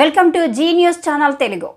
Welcome to Zee News channel Telugu.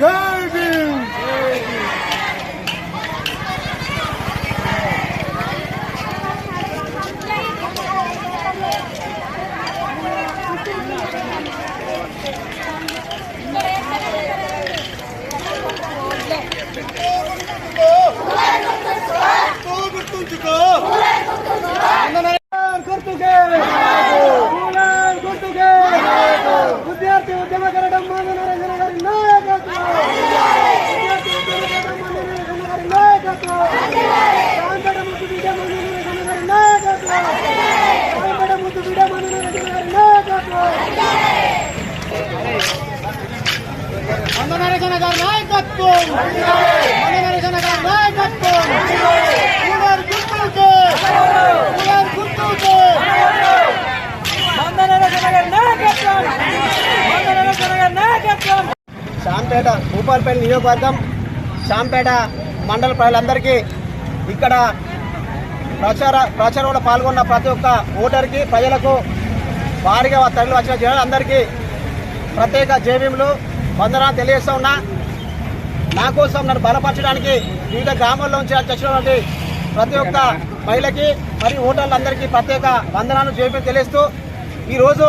야! మందనరసన గారి నాయకత్వం! మందనరసన గారి నాయకత్వం! కూలర్ గుర్తుకే కూలర్ గుర్తుకే మందనరసన గారి నాయకత్వం! మందనరసన గారి నాయకత్వం! శాంపేట భూపాలపల్లి నియోజకవర్గం శాంపేట మండల ప్రజలందరికీ ఇక్కడ ప్రచార ప్రచారంలో పాల్గొన్న ప్రతి ఒక్క ఓటర్కి ప్రజలకు భారీగా తరలి వచ్చిన జనాలందరికీ ప్రత్యేక జేబీములు వందనాలు తెలియజేస్తూ ఉన్నా. నా కోసం నన్ను బలపరచడానికి వివిధ గ్రామాల్లో నుంచి వచ్చినటువంటి ప్రతి ఒక్క మహిళకి మరియు ఓటర్లందరికీ ప్రత్యేక వందనాలు జేబీ తెలుస్తూ ఈరోజు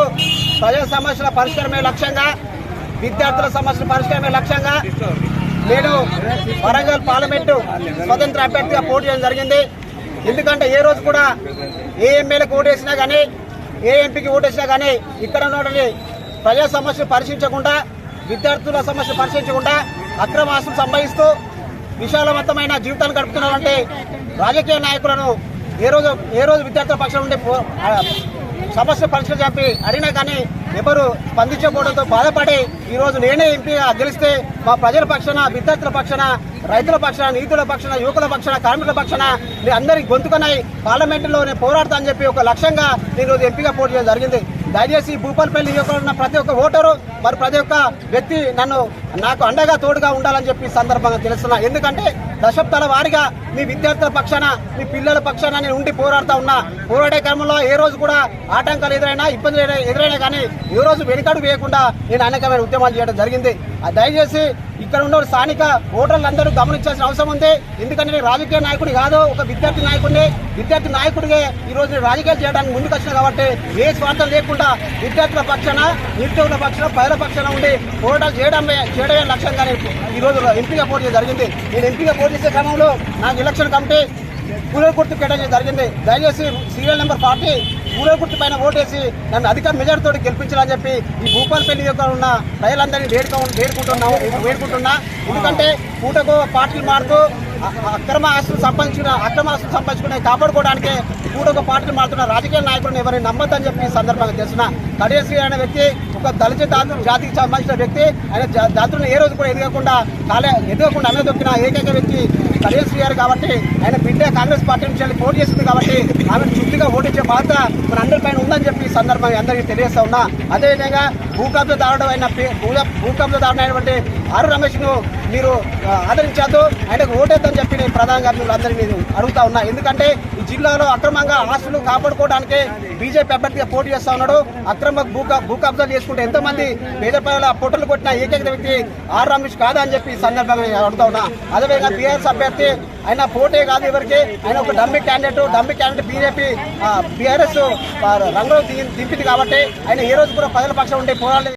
ప్రజల సమస్యల పరిష్కారమే లక్ష్యంగా విద్యార్థుల సమస్యల పరిష్కారమే లక్ష్యంగా నేను వరంగల్ పార్లమెంటు స్వతంత్ర అభ్యర్థిగా పోటీ చేయడం జరిగింది. ఎందుకంటే ఏ రోజు కూడా ఏ ఎమ్మెల్యేకి ఓటేసినా కానీ ఏ ఎంపీకి ఓటేసినా కానీ ఇక్కడ ఉన్నటువంటి ప్రజా సమస్యలు పరిశీలించకుండా విద్యార్థుల సమస్య పరిశీలించకుండా అక్రమ సంభవిస్తూ సంపాదిస్తూ విశాలవంతమైన జీవితాన్ని గడుపుతున్నారంటే రాజకీయ నాయకులను ఏ రోజు ఏ రోజు విద్యార్థుల పక్షం నుండి పో- సమస్య పరిష్కారం చెప్పి అడిగినా కానీ ఎవరు స్పందించకపోవడంతో బాధపడి ఈ రోజు నేనే ఎంపీగా గెలిస్తే మా ప్రజల పక్షాన విద్యార్థుల పక్షాన రైతుల పక్షాన నీతుల పక్షాన యువకుల పక్షాన కార్మికుల పక్షాన నేను అందరికి గొంతుకనై పార్లమెంటులో నేను పోరాడతా అని చెప్పి ఒక లక్ష్యంగా నేను ఈ రోజు ఎంపీగా పోటీ చేయడం జరిగింది. దయచేసి భూపాలపల్లి నియోజకవర్గం ఉన్న ప్రతి ఒక్క ఓటరు మరి ప్రతి ఒక్క వ్యక్తి నన్ను నాకు అండగా తోడుగా ఉండాలని చెప్పి సందర్భంగా తెలుస్తున్నా. ఎందుకంటే దశాబ్దాల వారిగా మీ విద్యార్థుల పక్షాన మీ పిల్లల పక్షాన నేను ఉండి పోరాడుతా ఉన్నా. పోరాడే క్రమంలో ఏ రోజు కూడా ఆటంకాలు ఎదురైనా ఇబ్బందులు ఎదురైనా కానీ ఏ రోజు వెనుకడు వేయకుండా నేను అనేకమైన ఉద్యమాలు చేయడం జరిగింది. దయచేసి ఇక్కడ ఉన్న స్థానిక ఓటర్లందరూ గమనించాల్సిన అవసరం ఉంది. ఎందుకంటే నేను రాజకీయ నాయకుడి కాదు ఒక విద్యార్థి నాయకుడిని. విద్యార్థి నాయకుడిగా ఈ రోజు నేను రాజకీయాలు చేయడానికి ముందుకు వచ్చిన కాబట్టి ఏ స్వార్థం లేకుండా విద్యార్థుల పక్షాన నిరుద్యోగుల పక్షాన ప్రజల పక్షాన ఉండి పోరాటాలు చేయడమే చేయడమే లక్ష్యంగా నేను ఈ రోజు ఎంపీగా పోటీ జరిగింది. నేను ఎంపీగా పోటీ చేసే క్రమంలో నాకు ఎలక్షన్ కమిటీ కూలర్ గుర్తు కేటాయించడం జరిగింది. దయచేసి సీరియల్ నెంబర్ పార్టీ కూలర్ పైన ఓటేసి నన్ను అధిక మెజార్టీతో గెలిపించాలని చెప్పి ఈ భూపాలపల్లి యొక్క ఉన్న ప్రజలందరినీ వేడుకో వేడుకుంటున్నాము వేడుకుంటున్నా. ఎందుకంటే పూటకు పార్టీలు మారుతూ అక్రమ ఆస్తులు సంపాదించుకున్న అక్రమ ఆస్తులు సంపాదించుకునే కాపాడుకోవడానికి పూటకు పార్టీలు మారుతున్న రాజకీయ నాయకులను ఎవరిని నమ్మద్దని చెప్పి ఈ సందర్భంగా తెలిసిన కడేశ్వరి అనే వ్యక్తి ఒక దళిత దాతు జాతికి సంబంధించిన వ్యక్తి. ఆయన జా- జాతులను ఏ రోజు కూడా ఎదగకుండా కాలే ఎదగకుండా అన్నదొక్కిన ఏకైక వ్యక్తి కడియశ్రీ గారు కాబట్టి ఆయన బిడ్డ కాంగ్రెస్ పార్టీ నుంచి వెళ్ళి పోటీ చేస్తుంది కాబట్టి ఆమె చుట్టుగా ఓటించే బాధ్యత మన అందరి పైన ఉందని చెప్పి ఈ సందర్భంగా అందరికీ తెలియజేస్తా ఉన్నా. అదేవిధంగా భూకబ్జ దారుడు అయిన పే- భూ- భూకబ్జ దారుడు అయినటువంటి ఆరు రమేష్ను మీరు ఆదరించద్దు. ఆయనకు ఓటేద్దని చెప్పి నేను ప్రధాన మీరు అందరినీ నేను అడుగుతా ఉన్నా. ఎందుకంటే జిల్లాలో అక్రమంగా ఆస్తులు కాపాడుకోవడానికి బీజేపీ అభ్యర్థిగా పోటీ చేస్తా ఉన్నాడు. అక్రమ భూ భూ కబ్జాలు చేసుకుంటే ఎంతో మంది పేద ప్రజల పొట్టలు కొట్టిన ఏకైక వ్యక్తి ఆర్ రమేష్ కాదా అని చెప్పి సందర్భంగా అడుగుతా ఉన్నా. అదేవిధంగా బీఆర్ఎస్ అభ్యర్థి ఆయన పోటీ కాదు ఎవరికి ఆయన ఒక dummy candidate dummy candidate BJP BRS రంగంలో దింపింది కాబట్టి ఆయన ఏ రోజు కూడా ప్రజల పక్షం ఉండే పోరాడలేదు.